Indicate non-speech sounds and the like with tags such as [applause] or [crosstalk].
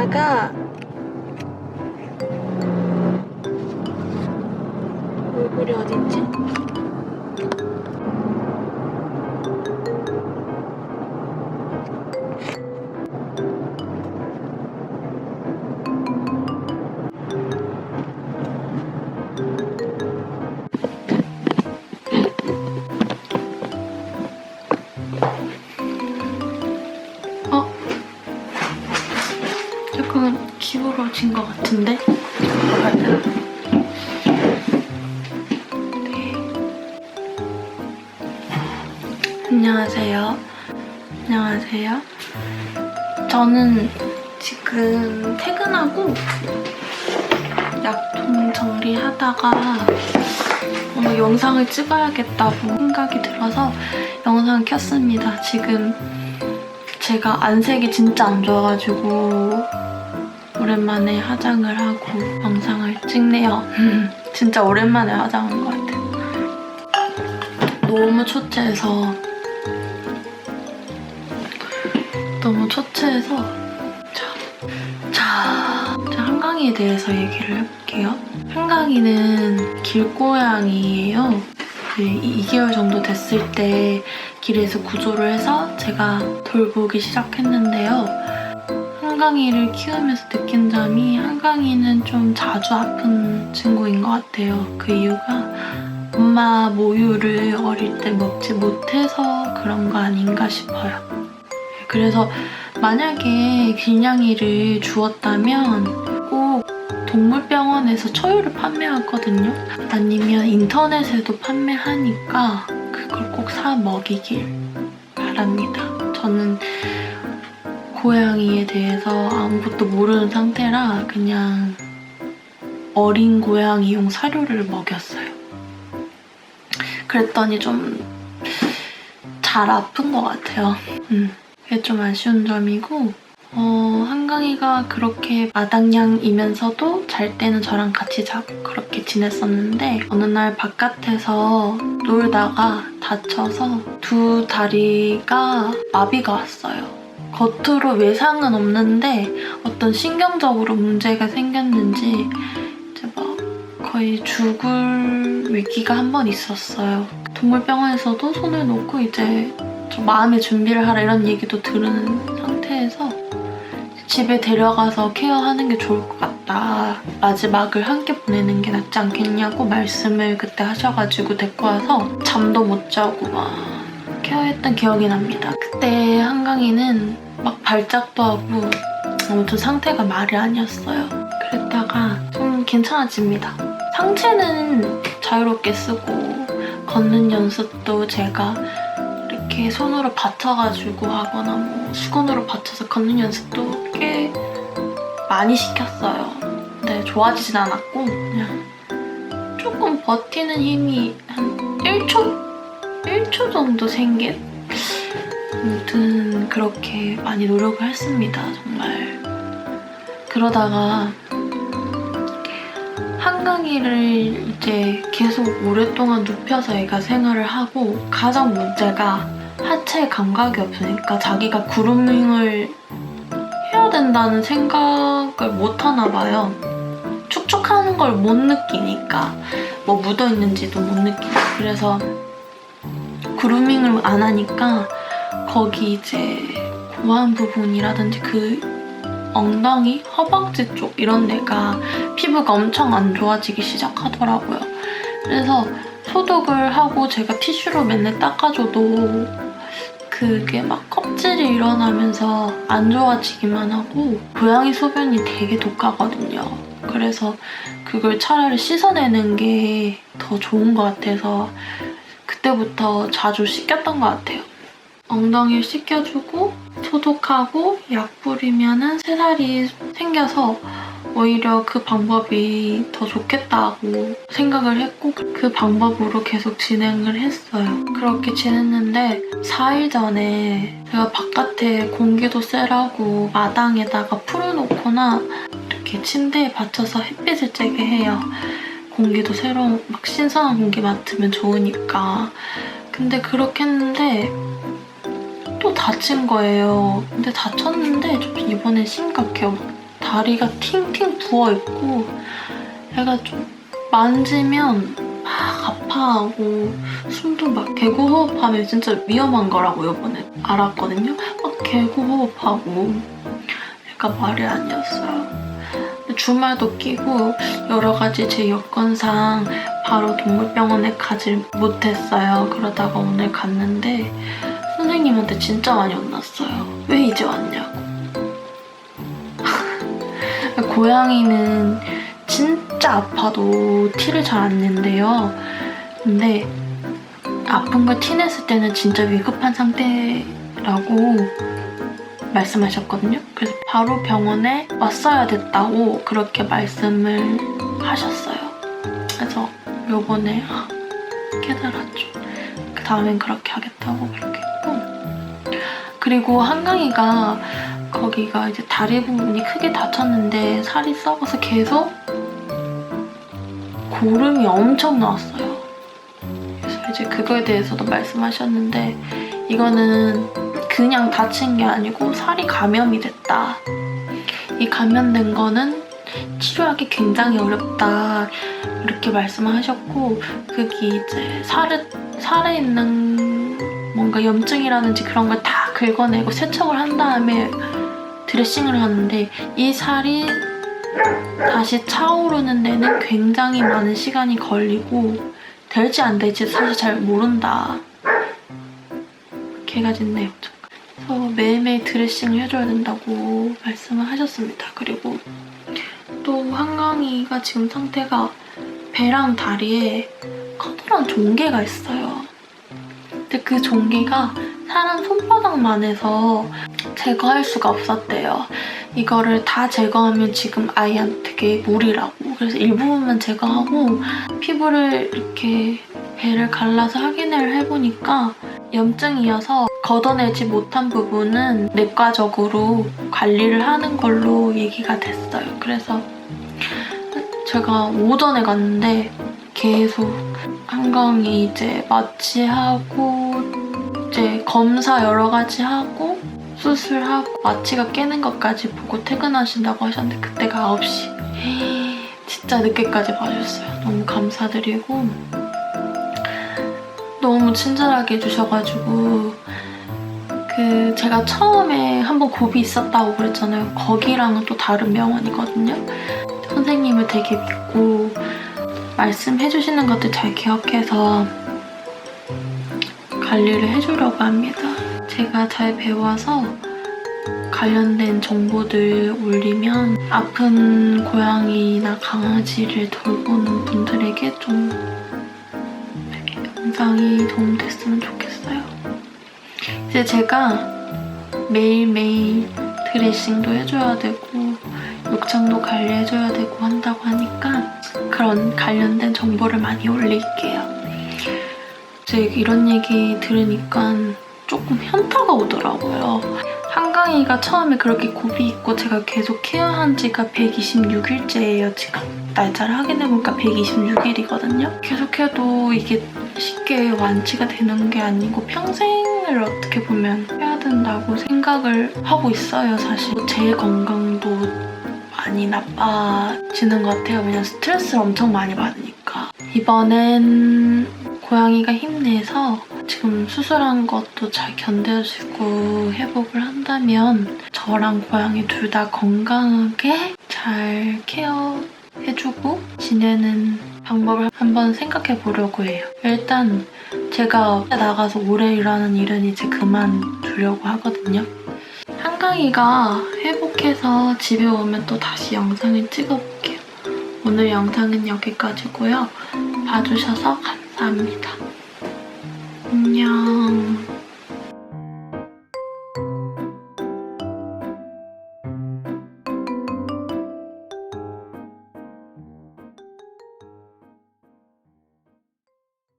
나가. 얼굴이 어딨지? 같은데? 네. 안녕하세요. 안녕하세요. 저는 지금 퇴근하고 약통 정리하다가 어, 영상을 찍어야겠다고 생각이 들어서 영상 켰습니다. 지금 제가 안색이 진짜 안 좋아가지고 오랜만에 화장을 하고 영상을 찍네요. 진짜 오랜만에 화장한 것 같아요. 너무 초췌해서 너무 초췌해서 자, 자, 자 한강이에 대해서 얘기를 해볼게요. 한강이는 길고양이예요. 그 2개월 정도 됐을 때 길에서 구조를 해서 제가 돌보기 시작했는데요. 한강이를 키우면서 느낀 점이 한강이는 좀 자주 아픈 친구인 것 같아요. 그 이유가 엄마 모유를 어릴 때 먹지 못해서 그런 거 아닌가 싶어요. 그래서 만약에 길냥이를 주었다면 꼭 동물병원에서 초유를 판매하거든요. 아니면 인터넷에도 판매하니까 그걸 꼭 사 먹이길 바랍니다. 저는 고양이에 대해서 아무것도 모르는 상태라 그냥 어린 고양이용 사료를 먹였어요. 그랬더니 좀 잘 아픈 것 같아요. 음, 그게 좀 아쉬운 점이고 어, 한강이가 그렇게 마당냥이면서도 잘 때는 저랑 같이 자고 그렇게 지냈었는데 어느 날 바깥에서 놀다가 다쳐서 두 다리가 마비가 왔어요. 겉으로 외상은 없는데 어떤 신경적으로 문제가 생겼는지 이제 막 거의 죽을 위기가 한 번 있었어요. 동물병원에서도 손을 놓고 이제 좀 마음의 준비를 하라 이런 얘기도 들은 상태에서 집에 데려가서 케어하는 게 좋을 것 같다. 마지막을 함께 보내는 게 낫지 않겠냐고 말씀을 그때 하셔가지고 데리고 와서 잠도 못 자고 막 케어했던 기억이 납니다. 그때 한강이는 막 발작도 하고 아무튼 상태가 말이 아니었어요. 그랬다가 좀 괜찮아집니다. 상체는 자유롭게 쓰고 걷는 연습도 제가 이렇게 손으로 받쳐가지고 하거나 뭐 수건으로 받쳐서 걷는 연습도 꽤 많이 시켰어요. 근데 좋아지진 않았고 그냥 조금 버티는 힘이 한 1초? 1초 정도 생긴? 아무튼 그렇게 많이 노력을 했습니다. 정말. 그러다가 한강이를 이제 계속 오랫동안 눕혀서 애가 생활을 하고 가장 문제가 하체 감각이 없으니까 자기가 그루밍을 해야 된다는 생각을 못 하나 봐요. 축축하는 걸 못 느끼니까 뭐 묻어 있는지도 못 느끼고 그래서 그루밍을 안 하니까 거기 이제 고안 부분이라든지 그 엉덩이, 허벅지 쪽 이런 데가 피부가 엄청 안 좋아지기 시작하더라고요. 그래서 소독을 하고 제가 티슈로 맨날 닦아줘도 그게 막 껍질이 일어나면서 안 좋아지기만 하고 고양이 소변이 되게 독하거든요. 그래서 그걸 차라리 씻어내는 게 더 좋은 것 같아서 그때부터 자주 씻겼던 것 같아요. 엉덩이를 씻겨주고 소독하고 약 뿌리면은 새살이 생겨서 오히려 그 방법이 더 좋겠다고 생각을 했고 그 방법으로 계속 진행을 했어요. 그렇게 지냈는데 4일 전에 제가 바깥에 공기도 쐬라고 마당에다가 풀어놓거나 이렇게 침대에 받쳐서 햇빛을 쬐게 해요. 공기도 새로운 막 신선한 공기 맡으면 좋으니까. 근데 그렇게 했는데 또 다친 거예요. 근데 다쳤는데 좀 이번엔 심각해요. 다리가 팅팅 부어있고 애가 좀 만지면 막 아파하고 숨도 막 개구호흡하면 진짜 위험한 거라고 요번에 알았거든요. 막 개구호흡하고 애가 말이 아니었어요. 주말도 끼고 여러 가지 제 여건상 바로 동물병원에 가질 못했어요. 그러다가 오늘 갔는데 선생님한테 진짜 많이 혼났어요. 왜 이제 왔냐고. [laughs] 고양이는 진짜 아파도 티를 잘 안 낸대요. 근데 아픈 걸 티냈을 때는 진짜 위급한 상태라고 말씀하셨거든요. 그래서 바로 병원에 왔어야 됐다고 그렇게 말씀을 하셨어요. 그래서 요번에 깨달았죠. 그 다음엔 그렇게 하겠다고. 그리고 한강이가 거기가 이제 다리 부분이 크게 다쳤는데 살이 썩어서 계속 고름이 엄청 나왔어요. 그래서 이제 그거에 대해서도 말씀하셨는데 이거는 그냥 다친 게 아니고 살이 감염이 됐다. 이 감염된 거는 치료하기 굉장히 어렵다. 이렇게 말씀을 하셨고 그게 이제 살에, 살에 있는 뭔가 염증이라든지 그런 걸다 긁어내고 세척을 한 다음에 드레싱을 하는데 이 살이 다시 차오르는 데는 굉장히 많은 시간이 걸리고 될지 안 될지 사실 잘 모른다. 개가 짖네요. 그래서 매일매일 드레싱을 해줘야 된다고 말씀을 하셨습니다. 그리고 또 한강이가 지금 상태가 배랑 다리에 커다란 종개가 있어요. 근데 그 종개가 사람 손바닥만 해서 제거할 수가 없었대요. 이거를 다 제거하면 지금 아이한테 되게 무리라고. 그래서 일부분만 제거하고 피부를 이렇게 배를 갈라서 확인을 해보니까 염증이어서 걷어내지 못한 부분은 내과적으로 관리를 하는 걸로 얘기가 됐어요. 그래서 제가 오전에 갔는데 계속 한강이 이제 마취하고 이제 검사 여러 가지 하고 수술하고 마취가 깨는 것까지 보고 퇴근하신다고 하셨는데 그때가 9시. 진짜 늦게까지 봐주셨어요. 너무 감사드리고 너무 친절하게 해주셔가지고 그 제가 처음에 한번 곱이 있었다고 그랬잖아요. 거기랑은 또 다른 병원이거든요. 선생님을 되게 믿고 말씀해주시는 것들 잘 기억해서 관리를 해주려고 합니다. 제가 잘 배워서 관련된 정보들 올리면 아픈 고양이나 강아지를 돌보는 분들에게 좀 영상이 도움됐으면 좋겠어요. 이제 제가 매일매일 드레싱도 해줘야 되고 욕창도 관리해줘야 되고 한다고 하니까 그런 관련된 정보를 많이 올릴게요. 이제 이런 얘기 들으니까 조금 현타가 오더라고요. 한강이가 처음에 그렇게 곱이 있고 제가 계속 케어한 지가 126일째예요. 지금 날짜를 확인해보니까 126일이거든요. 계속해도 이게 쉽게 완치가 되는 게 아니고 평생을 어떻게 보면 해야 된다고 생각을 하고 있어요. 사실 제 건강도 많이 나빠지는 것 같아요. 왜냐면 스트레스를 엄청 많이 받으니까. 이번엔 고양이가 힘내서 지금 수술한 것도 잘 견뎌주고 회복을 한다면 저랑 고양이 둘 다 건강하게 잘 케어해주고 지내는 방법을 한번 생각해 보려고 해요. 일단 제가 나가서 오래 일하는 일은 이제 그만두려고 하거든요. 한강이가 회복해서 집에 오면 또 다시 영상을 찍어볼게요. 오늘 영상은 여기까지고요. 봐주셔서 감사합니다. 안녕.